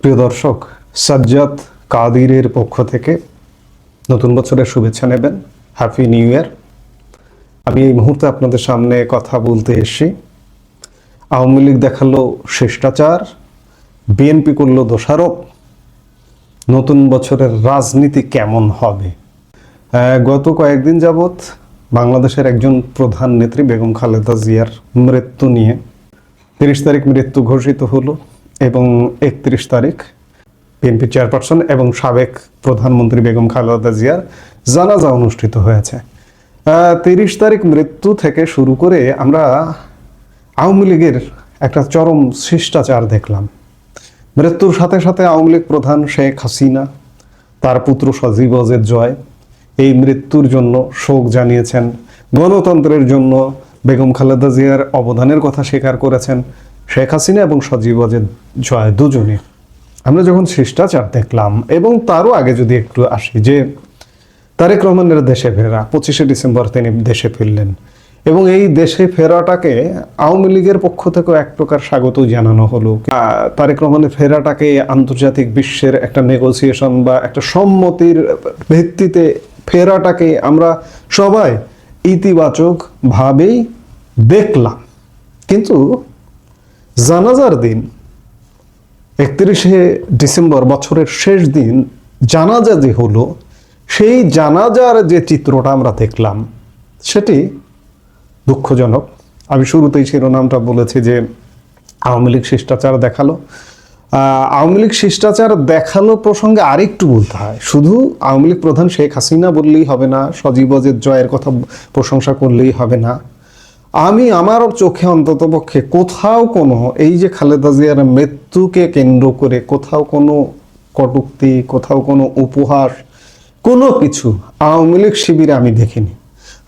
প্রিয় দর্শক, সাজ্জাদ কাদিরের পক্ষ থেকে নতুন বছরের শুভেচ্ছা নেবেন। হ্যাপি নিউ ইয়ার আমি এই মুহূর্তে আপনাদের সামনে কথা বলতে এসেছি। আওয়ামী লীগ দেখাল শিষ্টাচার বিএনপি করল দোষারোপ। নতুন বছরের রাজনীতি কেমন হবে? গত কয়েকদিন যাবৎ বাংলাদেশের একজন প্রধান নেত্রী বেগম খালেদা জিয়ার মৃত্যু নিয়ে তিরিশ তারিখ মৃত্যু ঘোষিত হলো। এবং একত্রিশ তারিখ বিএনপি চেয়ারপারসন এবং সাবেক প্রধানমন্ত্রী বেগম খালেদা জিয়ার জানাজা অনুষ্ঠিত হয়েছে। তিরিশ তারিখ মৃত্যু থেকে শুরু করে আমরা আওয়ামী লীগের একটা চরম শিষ্টাচার দেখলাম। মৃত্যুর সাথে সাথে আওয়ামী লীগ প্রধান শেখ হাসিনা, তার পুত্র সজীব অজেদ জয় এই মৃত্যুর জন্য শোক জানিয়েছেন। গণতন্ত্রের জন্য বেগম খালেদা জিয়ার অবদানের কথা স্বীকার করেছেন। শেখ হাসিনা এবং সজীব অজেদ জয় দুজনে আমরা যখন শিষ্টাচার দেখলাম এবং তারও আগে যদি একটু আসি যে তারেক রহমানের দেশে ফেরা, পঁচিশে ডিসেম্বর তিনি দেশে ফিরলেন এবং এই দেশে ফেরাটাকে আওয়ামী লীগের পক্ষ থেকেও এক প্রকার স্বাগত জানানো হলো। তারেক রহমানের ফেরাটাকে আন্তর্জাতিক বিশ্বের একটা নেগোসিয়েশন বা একটা সম্মতির ভিত্তিতে ফেরাটাকে আমরা সবাই ইতিবাচক ভাবেই দেখলাম। কিন্তু জানাজার দিন, একত্রিশে ডিসেম্বর বছরের শেষ দিন জানাজা যে হলো, সেই জানাজার যে চিত্রটা আমরা দেখলাম, সেটি দুঃখজনক। আমি শুরুতেই শিরোনামটা বলেছি যে আওয়ামী লীগ শিষ্টাচার দেখাল। আওয়ামী লীগ শিষ্টাচার দেখাল প্রসঙ্গে আরেকটু বলতে হয়। শুধু আওয়ামী লীগ প্রধান শেখ হাসিনা বললেই হবে না, সজীব জয়ের কথা প্রশংসা করলেই হবে না। আমি আমার চোখে অন্তত পক্ষে কোথাও কোনো, এই যে খালেদা জিয়ার মৃত্যুকে কেন্দ্র করে কোথাও কোনো কটুক্তি, কোথাও কোনো উপহাস, কোনো কিছু আওয়ামী লীগ শিবিরে আমি দেখিনি।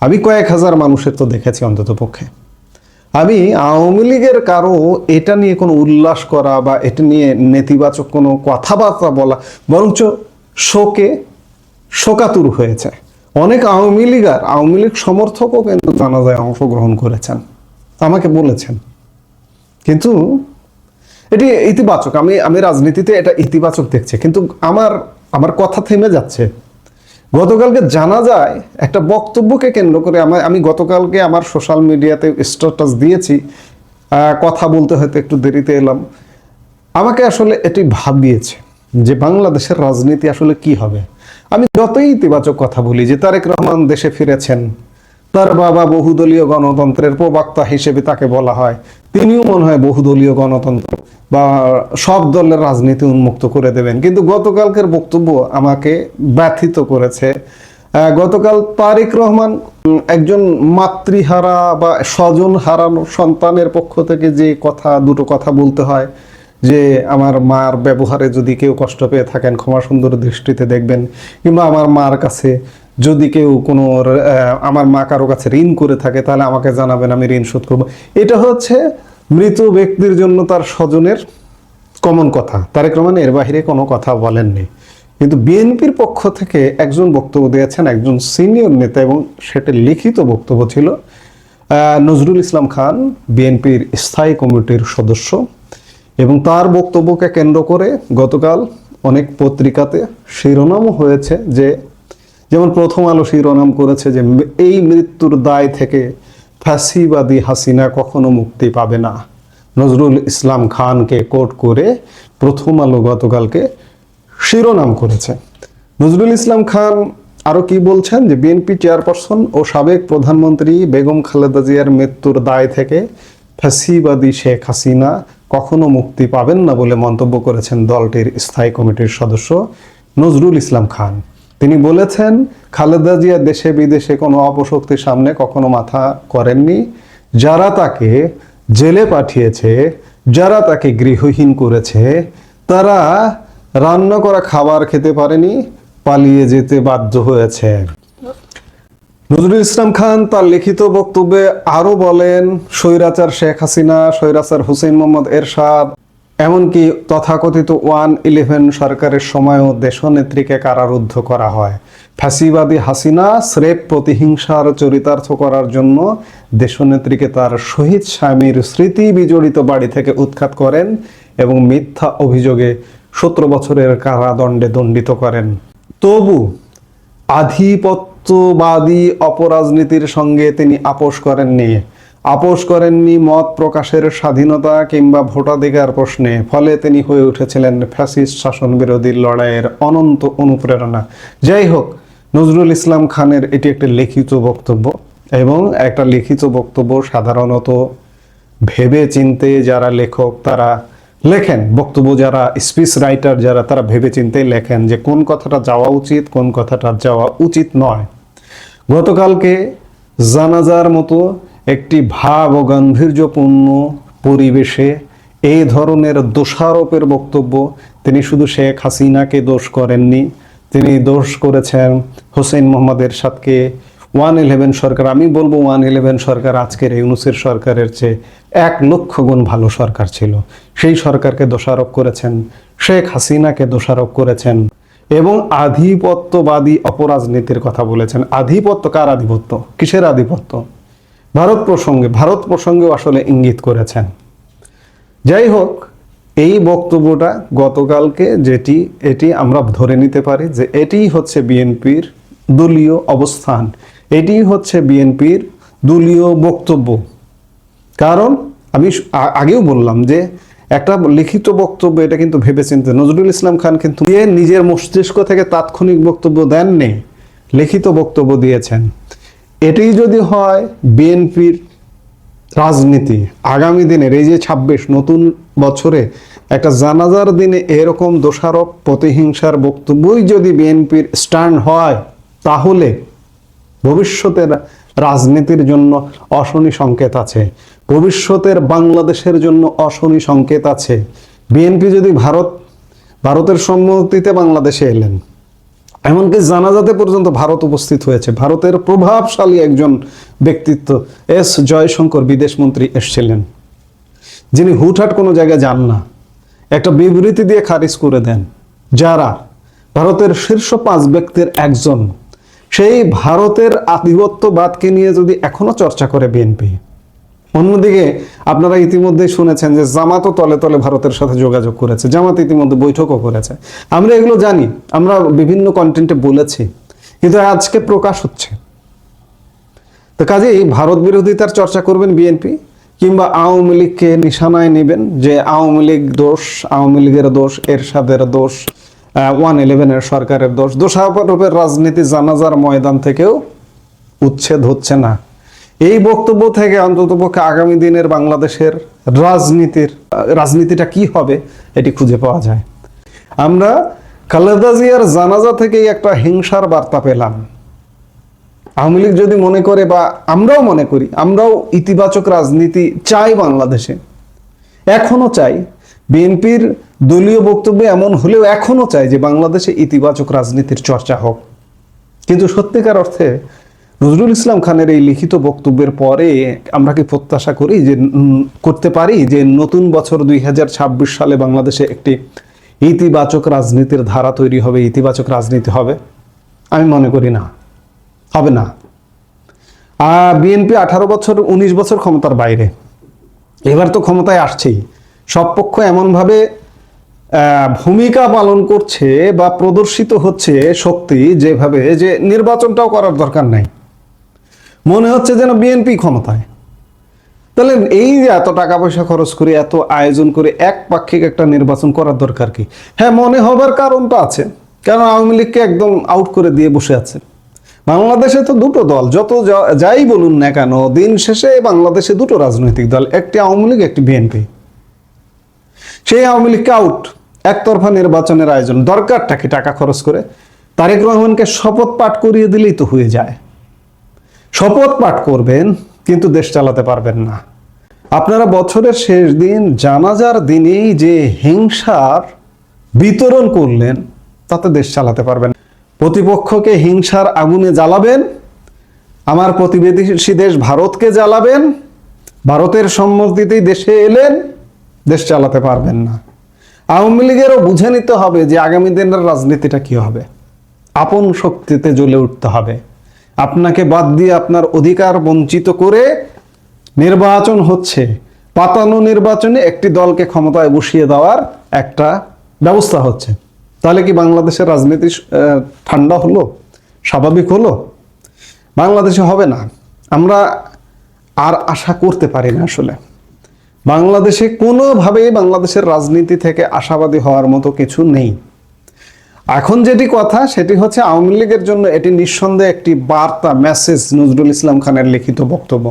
আমি কয়েক হাজার মানুষের তো দেখেছি অন্তত পক্ষে। আমি আওয়ামী লীগের কারও এটা নিয়ে কোনো উল্লাস করা বা এটা নিয়ে নেতিবাচক কোনো কথাবার্তা বলা, বরঞ্চ শোকে শোকাতুর হয়েছে। অনেক আওয়ামী লীগার আওয়ামী লীগ সমর্থকও কিন্তু জানাজায় অংশগ্রহণ করেছেন। আমাকে বলেছেন। কিন্তু এটি ইতিবাচক। আমি আমি রাজনীতিতে এটা ইতিবাচক দেখছি। কিন্তু আমার আমার কথা থেমে যাচ্ছে। গতকালকে জানা যায় একটা বক্তব্যকে কেন্দ্র করে আমার আমি গতকালকে আমার সোশ্যাল মিডিয়াতে স্ট্যাটাস দিয়েছি। কথা বলতে হয়তো একটু দেরিতে এলাম। আমাকে আসলে এটি ভাবিয়েছে যে বাংলাদেশের রাজনীতি আসলে কি হবে? আমি যতই ইতিবাচক কথা বলি যে তারেক রহমান দেশে ফিরেছেন, তার বাবা বহুদলীয় গণতন্ত্রের প্রবক্তা হিসেবে তাকে বলা হয়। তিনিও মনে হয় বহুদলীয় গণতন্ত্র বা সব দলের রাজনীতি উন্মুক্ত করে দেবেন। কিন্তু গতকালকের বক্তব্য আমাকে ব্যথিত করেছে। গতকাল তারেক রহমান একজন মাতৃহারা বা স্বজন হারানো সন্তানের পক্ষ থেকে যে কথা, দুটো কথা বলতে হয় যে আমার মার ব্যবহারে যদি কেউ কষ্ট পেয়ে থাকেন, ক্ষমা সুন্দর দৃষ্টিতে দেখবেন। কিংবা আমার মার কাছে যদি কেউ কোনো আমার মা কারও কাছে ঋণ করে থাকে, তাহলে আমাকে জানাবেন, আমি ঋণ শোধ করব। এটা হচ্ছে মৃত ব্যক্তির জন্য তার স্বজনের কমন কথা। তারেক রহমান এর বাহিরে কোনো কথা বলেননি। কিন্তু বিএনপির পক্ষ থেকে একজন বক্তব্য দিয়েছেন, একজন সিনিয়র নেতা, এবং সেটা লিখিত বক্তব্য ছিল নজরুল ইসলাম খান, বিএনপির স্থায়ী কমিটির সদস্য। এবং তার বক্তব্যকে কেন্দ্র করে গতকাল অনেক পত্রিকাতে শিরোনামও হয়েছে যে, যেমন প্রথম আলো শিরোনাম করেছে যে, এই মৃত্যুর দায় থেকে ফ্যাসিবাদী হাসিনা কখনো মুক্তি পাবে না। নজরুল ইসলাম খানকে কোট করে প্রথম আলো গতকালকে শিরোনাম করেছে। নজরুল ইসলাম খান আরও কি বলছেন? যে, বিএনপি চেয়ারপারসন ও সাবেক প্রধানমন্ত্রী বেগম খালেদা জিয়ার মৃত্যুর দায় থেকে ফ্যাসিবাদী শেখ হাসিনা কখনো মুক্তি পাবেন না বলে মন্তব্য করেছেন দলটির স্থায়ী কমিটির সদস্য নজরুল ইসলাম খান। তিনি বলেছেন, খালেদা জিয়া দেশে বিদেশে কোনো অপশক্তির সামনে কখনো মাথা করেননি। যারা তাকে জেলে পাঠিয়েছে, যারা তাকে গৃহহীন করেছে, তারা রান্না করা খাবার খেতে পারেনি, পালিয়ে যেতে বাধ্য হয়েছে। নজরুল ইসলাম খান তার লিখিত বক্তব্যে আরও বলেন, স্বৈরাচার শেখ হাসিনা, স্বৈরাচার হুসেন মোহাম্মদ এরশাদ, এমনকি তথাকথিত ওয়ান ইলেভেন সরকারের সময়ও দেশনেত্রীকে কারারুদ্ধ করা হয়। ফ্যাসিবাদী হাসিনা স্রেফ প্রতিহিংসার চরিতার্থ করার জন্য দেশনেত্রীকে তার শহীদ স্বামীর স্মৃতি বিজড়িত বাড়ি থেকে উৎখাত করেন এবং মিথ্যা অভিযোগে সতেরো বছরের কারাদণ্ডে দণ্ডিত করেন। তবু আধিপত্যবাদী অপরাজনীতির সঙ্গে তিনি আপোষ করেননি। আপোষ করেননি মত প্রকাশের স্বাধীনতা কিংবা ভোটাধিকার প্রশ্নে। ফলে তিনি হয়ে উঠেছিলেন ফ্যাসিস্ট শাসন বিরোধী লড়াইয়ের অনন্ত অনুপ্রেরণা। যাই হোক, নজরুল ইসলাম খানের এটি একটি লিখিত বক্তব্য এবং একটা লিখিত বক্তব্য সাধারণত ভেবে চিনতে যারা লেখক, তারা লেখেন। বক্তব্য যারা স্পিচ রাইটার যারা তারা ভেবে চিনতে লেখেন যে কোন কথাটা যাওয়া উচিত, কোন কথাটা যাওয়া উচিত নয়। গতকালকে জানাজার মতো একটি ভাব ও গাম্ভীর্যপূর্ণ পরিবেশে এই ধরনের দোষারোপের বক্তব্য তিনি শুধু শেখ হাসিনাকে দোষ করেননি, তিনি দোষ করেছেন হোসেন মোহাম্মদ এরশাদকে ওয়ান ইলেভেন সরকার, আমি বলব ওয়ান ইলেভেন সরকার আজকের ইউনুসের সরকারের চেয়ে এক লক্ষ গুণ ভালো সরকার ছিল। সেই সরকারকে দোষারোপ করেছেন, শেখ হাসিনাকে দোষারোপ করেছেন এবং আধিপত্যবাদী অপরাজনীতির কথা বলেছেন। আধিপত্য কার আধিপত্য? কিসের আধিপত্য? ভারত প্রসঙ্গে, ভারত প্রসঙ্গেও আসলে ইঙ্গিত করেছেন। যাই হোক, এই বক্তব্যটা গতকালকে যেটি, এটি আমরা ধরে নিতে পারি যে এটিই হচ্ছে বিএনপির দলীয় অবস্থান। এটি হচ্ছে বিএনপির দলীয় বক্তব্য। কারণ আমি আগেও বললাম যে একটা লিখিত বক্তব্য, এটা কিন্তু ভেবেচিন্তে নজরুল ইসলাম খান কিন্তু নিজের মস্তিষ্ক থেকে তাৎক্ষণিক বক্তব্য দেননি, লিখিত বক্তব্য দিয়েছেন। এটি যদি হয় বিএনপির রাজনীতি, আগামী দিনের এই যে ছাব্বিশ নতুন বছরে একটা জানাজার দিনে এরকম দোষারোপ, প্রতিহিংসার বক্তব্যই যদি বিএনপির স্ট্যান্ড হয়, তাহলে ভবিষ্যতের রাজনীতির জন্য অশনি সংকেত আছে। ভবিষ্যতের বাংলাদেশের জন্য অশনি সংকেত আছে। বিএনপি যদি ভারত, ভারতের সম্মতিতে বাংলাদেশে এলেন, এমনকি জানাজাতে পর্যন্ত ভারত উপস্থিত হয়েছে। ভারতের প্রভাবশালী একজন ব্যক্তিত্ব এস জয়শঙ্কর বিদেশমন্ত্রী এসছিলেন। যিনি হুটহাট কোনো জায়গায় যান না। একটা বিবৃতি দিয়ে খারিজ করে দেন। যারা ভারতের শীর্ষ পাঁচ ব্যক্তির একজন সেই ভারতের আধিপত্যবাদকে নিয়ে যদি এখনও চর্চা করে বিএনপি, অন্যদিকে আপনারা ইতিমধ্যে শুনেছেন যে জামাতও তলে তলে ভারতের সাথে যোগাযোগ করেছে, জামাত ইতিমধ্যে বৈঠকও করেছে। আমরা এগুলো জানি, আমরা বিভিন্ন কন্টেন্টে বলেছি, কিন্তু আজকে প্রকাশ হচ্ছে। তো কাজেই ভারত বিরোধিতার চর্চা করবেন বিএনপি, কিংবা আওয়ামী লীগকে নিশানায় নেবেন যে আওয়ামী লীগ দোষ, আওয়ামী লীগের দোষ, এরশাদের দোষ ওয়ান ইলেভেনের সরকারের দোষ। দোষারোপের রাজনীতি জানাজার ময়দান থেকেও উচ্ছেদ হচ্ছে না। এই বক্তব্য থেকে অন্ততপক্ষে আগামী দিনের বাংলাদেশের রাজনীতির রাজনীতিটা কি হবে এটি খুঁজে পাওয়া যায়। আমরা খালেদা জিয়ার জানাজা থেকেই একটা হিংসার বার্তা পেলাম। আওয়ামী লীগ যদি মনে করে বা আমরাও মনে করি, আমরাও ইতিবাচক রাজনীতি চাই বাংলাদেশে। এখনও চাই। বিএনপির দলীয় বক্তব্য এমন হলেও এখনও চাই যে বাংলাদেশে ইতিবাচক রাজনীতির চর্চা হোক। কিন্তু সত্যিকার অর্থে নজরুল ইসলাম খানের এই লিখিত বক্তব্যের পরে আমরা কি প্রত্যাশা করি যে করতে পারি যে নতুন বছর দুই হাজার ছাব্বিশ সালে বাংলাদেশে একটি ইতিবাচক রাজনীতির ধারা তৈরি হবে, ইতিবাচক রাজনীতি হবে? আমি মনে করি না। হবে না। আর বিএনপি আঠারো বছর, উনিশ বছর ক্ষমতার বাইরে। এবার তো ক্ষমতায় আসছেই। সব পক্ষ এমনভাবে ভূমিকা পালন করছে বা প্রদর্শিত হচ্ছে শক্তি যেভাবে যে নির্বাচনটাও করার দরকার নাই। মনে হচ্ছে যেন বিএনপি ক্ষমতায়। তাহলে এই যে এত টাকা পয়সা খরচ করে, এত আয়োজন করে এক পাক্ষিক একটা নির্বাচন করার দরকার কি? হ্যাঁ মনে হবার কারণটা আছে। কারণ আওয়ামী লীগকে একদম আউট করে দিয়ে বসে আছে। বাংলাদেশে তো দুটো দল, যত যাই বলুন না কেন, দিন শেষে বাংলাদেশে দুটো রাজনৈতিক দল, একটি আওয়ামী লীগ, একটি বিএনপি সেই আওয়ামী লীগকে আউট একতরফা নির্বাচনের আয়োজন। দরকারটা কি টাকা খরচ করে? তারেক রহমানকে শপথ পাঠ করিয়ে দিলেই তো হয়ে যায়। শপথ পাঠ করবেন, কিন্তু দেশ চালাতে পারবেন না। আপনারা বছরের শেষ দিন, জানাজার দিনেই যে হিংসার বিতরণ করলেন, তাতে দেশ চালাতে পারবেন। প্রতিপক্ষকে হিংসার আগুনে জ্বালাবেন, আমার প্রতিবেশী দেশ ভারতকে জ্বালাবেন, ভারতের সম্মতিতেই দেশে এলেন, দেশ চালাতে পারবেন না। আওয়ামী লীগেরও বুঝে নিতে হবে যে আগামী দিনের রাজনীতিটা কি হবে। আপন শক্তিতে জ্বলে উঠতে হবে। আপনাকে বাদ দিয়ে আপনার অধিকার বঞ্চিত করে নির্বাচন হচ্ছে। পাতানো নির্বাচনে একটি দলকে ক্ষমতায় বসিয়ে দেওয়ার একটা ব্যবস্থা হচ্ছে। তাহলে কি বাংলাদেশের রাজনীতি ঠান্ডা হলো? স্বাভাবিক হলো? বাংলাদেশে হবে না। আমরা আর আশা করতে পারি না আসলে। বাংলাদেশে কোনোভাবেই বাংলাদেশের রাজনীতি থেকে আশাবাদী হওয়ার মতো কিছু নেই। এখন যেটি কথা, সেটি হচ্ছে আওয়ামী লীগের জন্য এটি নিঃসন্দেহে একটি বার্তা, মেসেজ, নজরুল ইসলাম খানের লিখিত বক্তব্য।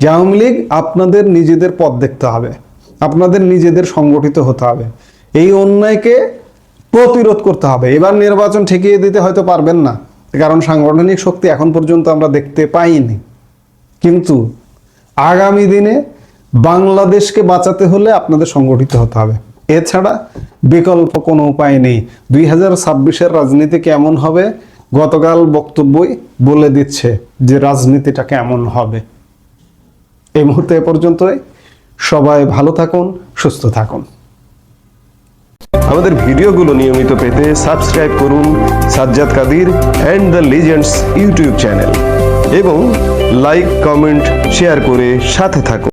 যে আওয়ামী লীগ আপনাদের নিজেদের পথ দেখতে হবে, আপনাদের নিজেদের সংগঠিত হতে হবে। এই অন্যায়কে প্রতিরোধ করতে হবে। এবার নির্বাচন ঠেকিয়ে দিতে হয়তো পারবেন না, কারণ সাংগঠনিক শক্তি এখন পর্যন্ত আমরা দেখতে পাইনি। কিন্তু আগামী দিনে বাংলাদেশকে বাঁচাতে হলে আপনাদের সংগঠিত হতে হবে। এছাড়া বিকল্প কোনো উপায় নেই। দুই হাজার ছাব্বিশের রাজনীতি কেমন হবে? গতকাল বক্তব্যই বলে দিচ্ছে যে রাজনীতিটা কেমন হবে। এই মুহূর্তে এ পর্যন্তই। সবাই ভালো থাকুন, সুস্থ থাকুন। আমাদের ভিডিওগুলো নিয়মিত পেতে সাবস্ক্রাইব করুন Sajjad Kadir and the legends YouTube channel এবং লাইক, কমেন্ট, শেয়ার করে সাথে থাকুন।